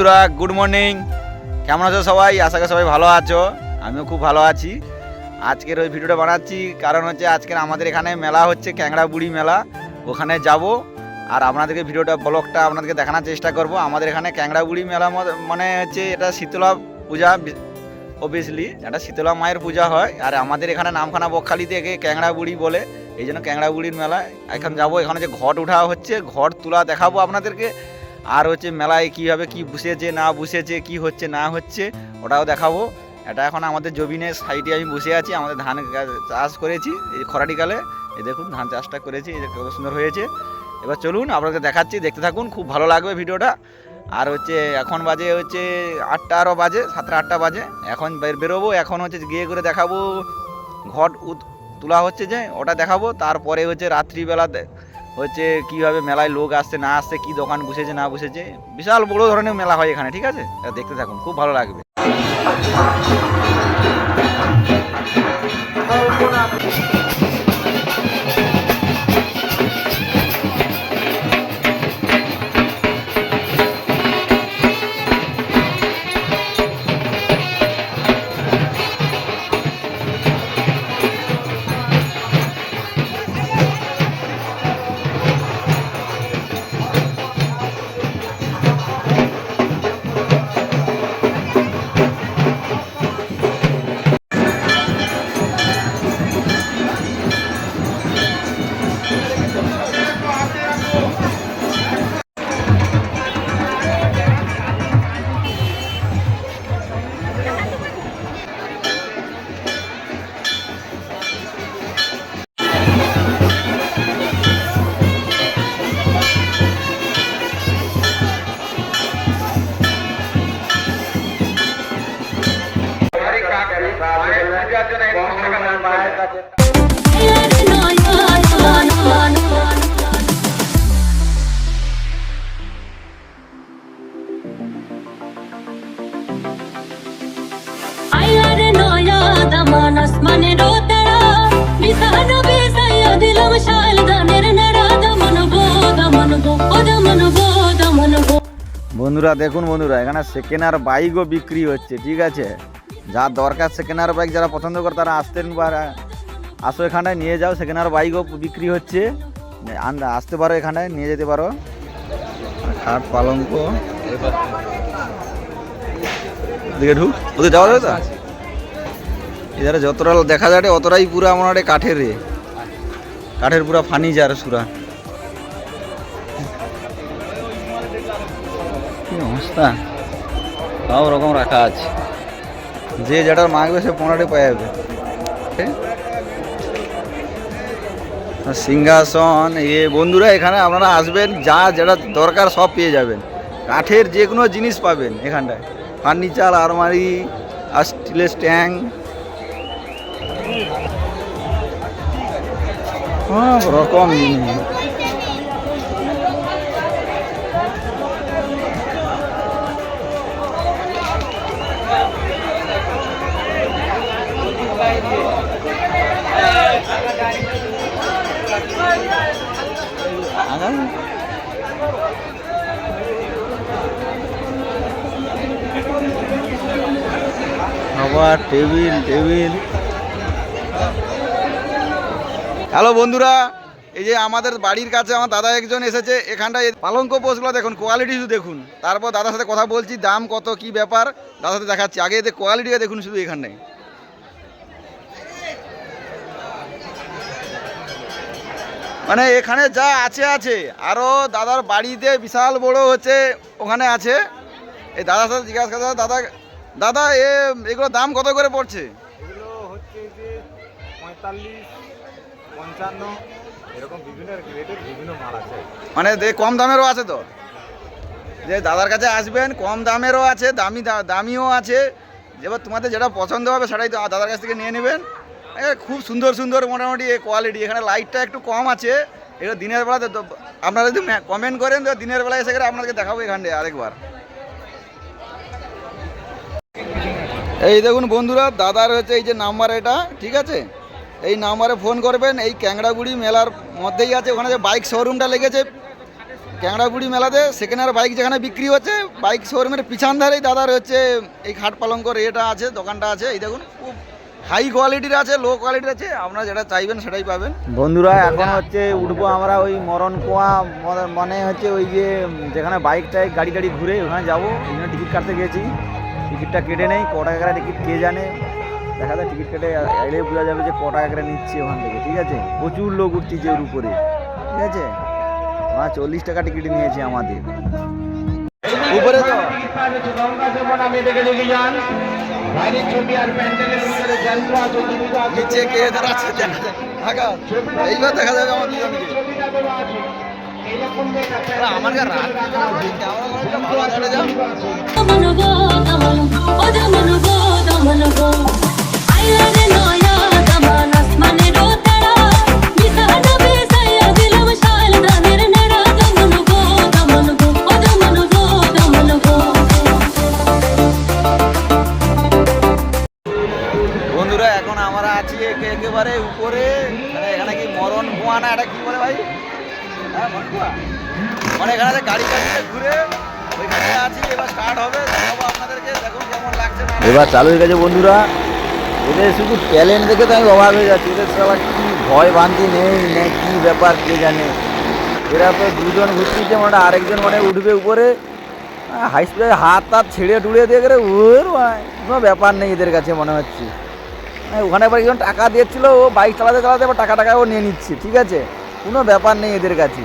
বন্ধুরা good morning কেমন আছো সবাই? আশা করি সবাই ভালো আছো। আমিও খুব ভালো আছি। আজকের ওই ভিডিওটা বানাচ্ছি, কারণ হচ্ছে আজকের আমাদের এখানে মেলা হচ্ছে ক্যাংড়া বুড়ি মেলা। ওখানে যাব, আর আপনাদেরকে ভিডিওটা, ব্লগটা আপনাদেরকে দেখানোর চেষ্টা করব। আমাদের এখানে ক্যাংড়া বুড়ি মেলা মানে হচ্ছে এটা শীতলা পূজা অবভিয়াসলি এটা শীতলা মায়ের পূজা হয়। আর আমাদের এখানে নামখানা বকখালিতে একে ক্যাংড়া বুড়ি বলে, এই জন্য ক্যাংড়া বুড়ির মেলা এখন যাব। এখানে যে ঘট উঠা হচ্ছে, ঘট তোলা দেখাবো আপনাদেরকে। আর হচ্ছে মেলায় কীভাবে কি বসেছে, না বসেছে, কি হচ্ছে, না হচ্ছে, ওটাও দেখাবো। এটা এখন আমাদের জবিনের সাইডে আমি বসে আছি, আমাদের ধান চাষ করেছি, এই খরাটিকালে। এই দেখুন, ধান চাষটা করেছি, এই কত সুন্দর হয়েছে। এবার চলুন আপনাদের দেখাচ্ছি, দেখতে থাকুন, খুব ভালো লাগবে ভিডিওটা। আর হচ্ছে, এখন বাজে হচ্ছে আটটা আরও বাজে, সাতটা আটটা বাজে। এখন বের বেরোবো, এখন হচ্ছে গিয়ে করে দেখাবো। ঘট তোলা হচ্ছে যে, ওটা দেখাবো। তারপরে হচ্ছে রাত্রিবেলা হচ্ছে কীভাবে মেলায় লোক আসছে, না আসছে, কি দোকান বসেছে, না বসেছে। বিশাল বড় ধরনের মেলা হয় এখানে, ঠিক আছে? দেখতে থাকুন, খুব ভালো লাগবে। বন্ধুরা দেখুন বন্ধুরা এখানে সেকেন্ড আর বাইকও বিক্রি হচ্ছে ঠিক আছে? যা দরকার সেকেন্ড হ্যান্ড বাইক যারা পছন্দ করে তারা আসতেন বা আসো এখানে নিয়ে যাও সেকেন্ড হ্যান্ড বাইকও বিক্রি হচ্ছে। আসতে পারো এখানে নিয়ে যেতে পারো। খাট পালঙ্ক। দিকে ঢুক। ওদের যাওয়া যাবে তো? এধারে যতটা দেখা যাবে অতটাই পুরো আমার কাঠের কাঠের পুরা ফার্নিচার সুরা। কি অবস্থা? সব রকম রাখা আছে। যে যেটার মাগবে সে পনেরোটি পাওয়া যাবে? সিংহাসন, এ বন্ধুরা, এখানে আপনারা আসবেন, যা যেটা দরকার সব পেয়ে যাবেন। কাঠের যে কোনো জিনিস পাবেন এখানটায়। ফার্নিচার, আলমারি, আর স্টিলের সব রকম জিনিস। আবার টেবিল টেবিল। হ্যালো বন্ধুরা, এই যে আমাদের বাড়ির কাছে আমার দাদা একজন এসেছে, এখানটায় পালঙ্ক পোস্টগুলো দেখুন কোয়ালিটি শুধু দেখুন। তারপর দাদার সাথে কথা বলছি, দাম কত, কি ব্যাপার, দাদার সাথে দেখাচ্ছি। আগে এদের কোয়ালিটিটা দেখুন শুধু এখানে মানে এখানে যা আছে আছে। আরও দাদার বাড়িতে বিশাল বড় হচ্ছে, ওখানে আছে। এই দাদার সাথে জিজ্ঞাসা দাদা দাদা এ এগুলো দাম কত করে পড়ছে? এগুলো হচ্ছে যে পঁয়তাল্লিশ পঞ্চান্ন এরকম বিভিন্ন রেটের বিভিন্ন মাল আছে। মানে কম দামেরও আছে তো? যে দাদার কাছে আসবেন কম দামেরও আছে দামি দামিও আছে। এবার তোমাদের যেটা পছন্দ হবে সেটাই তো দাদার কাছ থেকে নিয়ে নেবেন। খুব সুন্দর সুন্দর মোটামুটি কোয়ালিটি এখানে লাইটটা একটু কম আছে। এটা দিনের বেলা তো- তো- আপনারা যদি কমেন্ট করেন তো দিনের বেলা এসে গেলে আপনাদেরকে দেখাবো এখানটায় আরেকবার। এই দেখুন বন্ধুরা, দাদার হচ্ছে এই যে নাম্বার এটা, ঠিক আছে? এই নাম্বারে ফোন করবেন, এই ক্যাংড়াগুড়ি মেলার মধ্যেই আছে, ওখানে যে বাইক শোরুমটা লেগেছে। ক্যাংড়াগুড়ি মেলাতে সেকেন্ড আর বাইক যেখানে বিক্রি হচ্ছে বাইক শোরুমের পিছন ধারেই দাদার হচ্ছে এই খাট পালঙ্কর এটা আছে, দোকানটা আছে, এই দেখুন, খুব হাই কোয়ালিটির আছে লো কোয়ালিটির আছে, আপনারা যেটা চাইবেন সেটাই পাবেন। বন্ধুরা, এখন হচ্ছে উঠবো আমরা ওই মরণ কুয়া মানে হচ্ছে ওই যে, যেখানে বাইক টাইক গাড়ি টাড়ি ঘুরে ওখানে যাব টিকিট কাটতে গেছি। টিকিটটা কেটে নেই, ক টাকা করে টিকিট কে জানে? দেখা যায় টিকিট কেটে এলে বোঝা যাবে যে ক টাকা করে নিচ্ছে ওখান থেকে, ঠিক আছে? প্রচুর লোক উঠছে ওর উপরে, ঠিক আছে? আমার চল্লিশ টাকা টিকিট নিয়েছে আমাদের। উপরে তো। নিচে কে দেখা যাবে আরে আমার কাছে মানে এখানে গাড়ি ঘুরে আছি এবার স্টার্ট হবে। আপনাদেরকে দেখুন কেমন লাগছে এবার চালু হয়ে গেছে বন্ধুরা। এদের শুধু ট্যালেন্ট দেখে তো আমি অবাক হয়ে যাচ্ছি। এদের সবাই কি ভয় ভ্রান্তি নেই না কি ব্যাপার কে জানে? এরা তো দুজন ঘুরতেছে মানে আরেকজন মানে উঠবে উপরে। হাই স্পিডে হাত তাত ছেড়ে টুড়ে দিয়ে গেলে ওর কোনো ব্যাপার নেই এদের কাছে মনে হচ্ছে। হ্যাঁ, ওখানে আবার একজন টাকা দিয়েছিল ও বাইক চালাতে চালাতে আবার টাকা টাকা ও নিয়ে নিচ্ছে ঠিক আছে? কোনো ব্যাপার নেই এদের কাছে।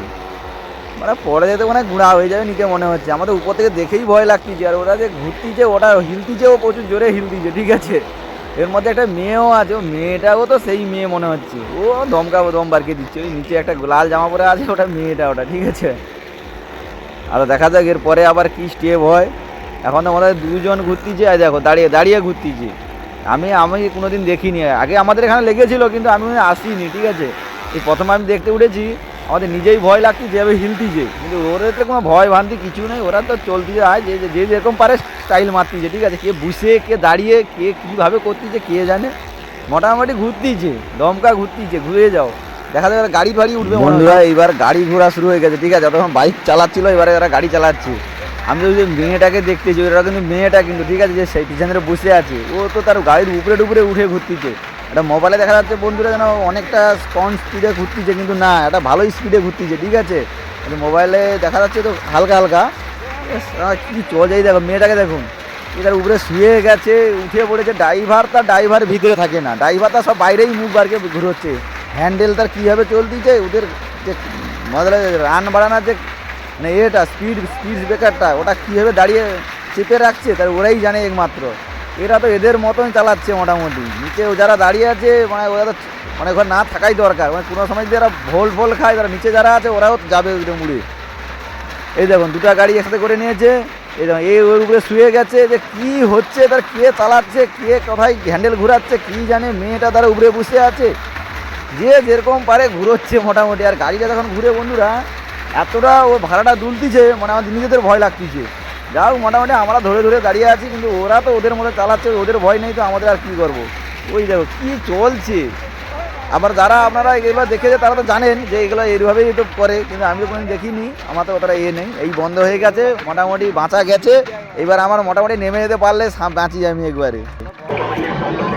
মানে পরে যেতে মানে গুঁড়া হয়ে যাবে নিচে মনে হচ্ছে। আমাদের উপর থেকে দেখেই ভয় লাগতিছে। আর ওরা যে ঘুরতিছে, ওটা হিলতিছে, ও প্রচুর জোরে হিলতিছে, ঠিক আছে? এর মধ্যে একটা মেয়েও আছে মেয়েটাও তো সেই মেয়ে মনে হচ্ছে। ও দমকা দম বারকে দিচ্ছে? ওই নিচে একটা লাল জামা পরে আছে, ওটা মেয়েটা, ওটা, ঠিক আছে? আর দেখা যাক, এর পরে আবার কি স্টেপ হয়। এখন তো আমাদের দুজন ঘুরতিছে আর দেখো, দাঁড়িয়ে দাঁড়িয়ে ঘুরতিছে। আমি আমি কোনোদিন দেখিনি। আগে আমাদের এখানে লেগেছিল, কিন্তু আমি আসিনি, ঠিক আছে? এই প্রথমে আমি দেখতে উঠেছি, আমাদের নিজেই ভয় লাগছে যেভাবে হিলতিছে কিন্তু ওদের তো কোনো ভয় ভ্রান্তি কিছু নেই, ওরা তো চলতি আয়, যে, যে- যেরকম পারে স্টাইল মারতিছে ঠিক আছে? কে বুসে কে দাঁড়িয়ে, কে কীভাবে করতিছে কে জানে? মোটামুটি ঘুরতিছে দমকা ঘুরতিছে ঘুরে যাও। দেখা যাবে গাড়ি ফাড়ি উঠবে বন্ধুরা, এইবার গাড়ি ঘোরা শুরু হয়ে গেছে, ঠিক আছে? যতক্ষণ বাইক চালাচ্ছিল, এবারে এরা গাড়ি চালাচ্ছে। আমি তো ওই যে মেয়েটাকে দেখতেছি, ওরা কিন্তু মেয়েটা কিন্তু, ঠিক আছে? যে সেই পিছনে বসে আছে, ও তো তার গাড়ির উপরে টুপরে উঠে ঘুরতিছে এটা মোবাইলে দেখা যাচ্ছে বন্ধুরা যেন অনেকটা কম স্পিডে ঘুরতিছে, কিন্তু না এটা ভালোই স্পিডে ঘুরতিছে, ঠিক আছে? কিন্তু মোবাইলে দেখা যাচ্ছে তো হালকা হালকা। কি চল যাই দেখো, মেয়েটাকে দেখুন। এটার উপরে শুয়ে গেছে, উঠে পড়েছে ড্রাইভার তার ড্রাইভার ভিতরে থাকে না। ড্রাইভার তার সব বাইরেই মুখ বারকে ঘুরোচ্ছে। হ্যান্ডেল তার কীভাবে চলতিছে, ওদের যে মানে রান বাড়ানোর যে মানে এটা স্পিড স্পিড ব্রেকারটা ওটা কীভাবে দাঁড়িয়ে চেপে রাখছে, তার ওরাই জানে একমাত্র। এরা তো এদের মতন চালাচ্ছে মোটামুটি। নিচে ও যারা দাঁড়িয়ে আছে মানে ওরা তো মানে ওখানে না থাকাই দরকার। মানে কোনো সময় যদি এরা ভোল ফোল খায় তারা নিচে যারা আছে, ওরাও যাবে ওইটা মুড়ে এই দেখুন, দুটো গাড়ি একসাথে করে নিয়েছে। এই দেখুন, এই ওর উপরে শুয়ে গেছে, যে কি হচ্ছে, তার কে চালাচ্ছে, কে কোথায় হ্যান্ডেল ঘুরাচ্ছে, কি জানে মেয়েটা তার উপরে বসে আছে। যে যেরকম পারে ঘুরোচ্ছে মোটামুটি। আর গাড়িটা যখন ঘুরে বন্ধুরা, এতটা ও ভাড়াটা দুলতিছে মানে আমাদের নিজেদের ভয় লাগতিছে। যাও, মোটামুটি আমরা ধরে ধরে দাঁড়িয়ে আছি, কিন্তু ওরা তো ওদের মধ্যে চালাচ্ছে, ওদের ভয় নেই তো, আমাদের আর কি করব? ওই দেখো, কি চলছে? আবার যারা আপনারা এগুলো দেখেছে, তারা তো জানেন যে এগুলো এইভাবেই তো করে, কিন্তু আমি তো কোনোদিন দেখিনি, আমার তো অতটা ইয়ে নেই, এই বন্ধ হয়ে গেছে, মোটামুটি বাঁচা গেছে, এবার আমার মোটামুটি নেমে যেতে পারলে বাঁচি আমি একবারে।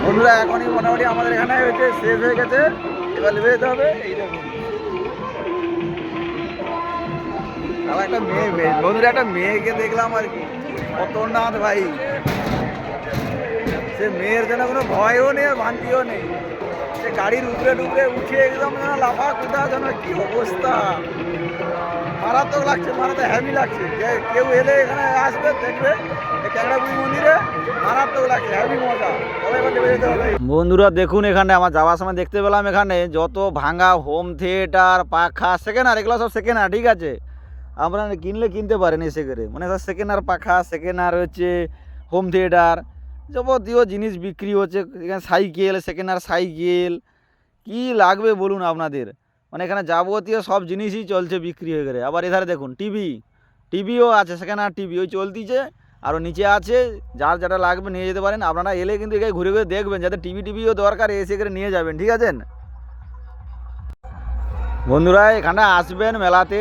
বন্ধুরা, এখনই মোটামুটি আমাদের এখানে হয়েছে শেষ হয়ে গেছে, এবার নেমে যেতে হবে, এই দেখুন একটা মেয়ে বন্ধুরা, একটা মেয়েকে দেখলাম আর কি। খতরনাথ ভাই। সে মেয়ের যেন কোনো ভয়ও নেই ভান্তিও নেই। সে গাড়ির উপরে টুকরে উঠে একদম যেন লাফা কুদা যেন কি অবস্থা। মারাত্মক লাগছে, মারাত্মক হ্যাভি লাগছে। যে কেউ এলে এখানে আসবে, দেখবে মন্দিরে, মারাত্মক বন্ধুরা, দেখুন এখানে, আমার যাওয়ার সময় দেখতে পেলাম এখানে, যত ভাঙা হোম থিয়েটার পাখা সেকেন্ড আর এগুলো সব সেকেন্ড ঠিক আছে? আপনারা কিনলে কিনতে পারেন এসে করে। মানে সব সেকেন্ড আর পাখা সেকেন্ড আর হচ্ছে হোম থিয়েটার যাবতীয় জিনিস বিক্রি হচ্ছে, এখানে সাইকেল সেকেন্ড আর সাইকেল কী লাগবে বলুন আপনাদের? মানে এখানে যাবতীয় সব জিনিসই চলছে বিক্রি হয়ে গেলে আবার এধারে দেখুন টিভি টিভিও আছে সেখানে আর টিভি ওই চলতিছে আরও নিচে আছে, যার যেটা লাগবে নিয়ে যেতে পারেন। আপনারা এলে কিন্তু এখানে ঘুরে ঘুরে দেখবেন, যাতে টিভি টিভিও দরকার, এসে করে নিয়ে যাবেন, ঠিক আছে? বন্ধুরা, এখানে আসবেন মেলাতে।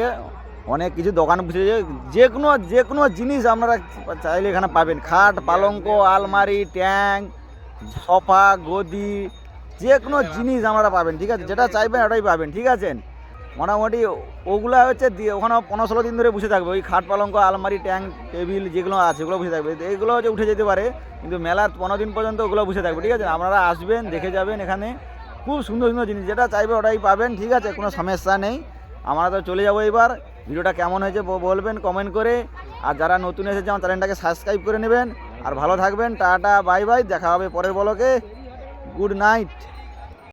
অনেক কিছু দোকান বসেছে যে কোনো যে কোনো জিনিস আপনারা চাইলে এখানে পাবেন। খাট, পালঙ্ক, আলমারি ট্যাঙ্ক সোফা, গদি, যে কোনো জিনিস আপনারা পাবেন, ঠিক আছে? যেটা চাইবেন ওটাই পাবেন, ঠিক আছে? মোটামুটি ওগুলা হচ্ছে ওখানে পনেরো ষোলো দিন ধরে বসে থাকবে। ওই খাট, পালঙ্ক, আলমারি ট্যাঙ্ক টেবিল যেগুলো আছে, ওগুলো বসে থাকবে। এইগুলো হচ্ছে উঠে যেতে পারে, কিন্তু মেলার পনেরো দিন পর্যন্ত ওগুলো বসে থাকবে, ঠিক আছে? আপনারা আসবেন, দেখে যাবেন এখানে। খুব সুন্দর সুন্দর জিনিস, যেটা চাইবে ওটাই পাবেন, ঠিক আছে? কোনো সমস্যা নেই। আমরা তো চলে যাব এবার। ভিডিওটা কেমন হয়েছে বলবেন কমেন্ট করে। আর যারা নতুন এসেছে, আমার চ্যানেলটাকে সাবস্ক্রাইব করে নেবেন। আর ভালো থাকবেন, টাটা বাই বাই দেখা হবে পরের বলকে গুড নাইট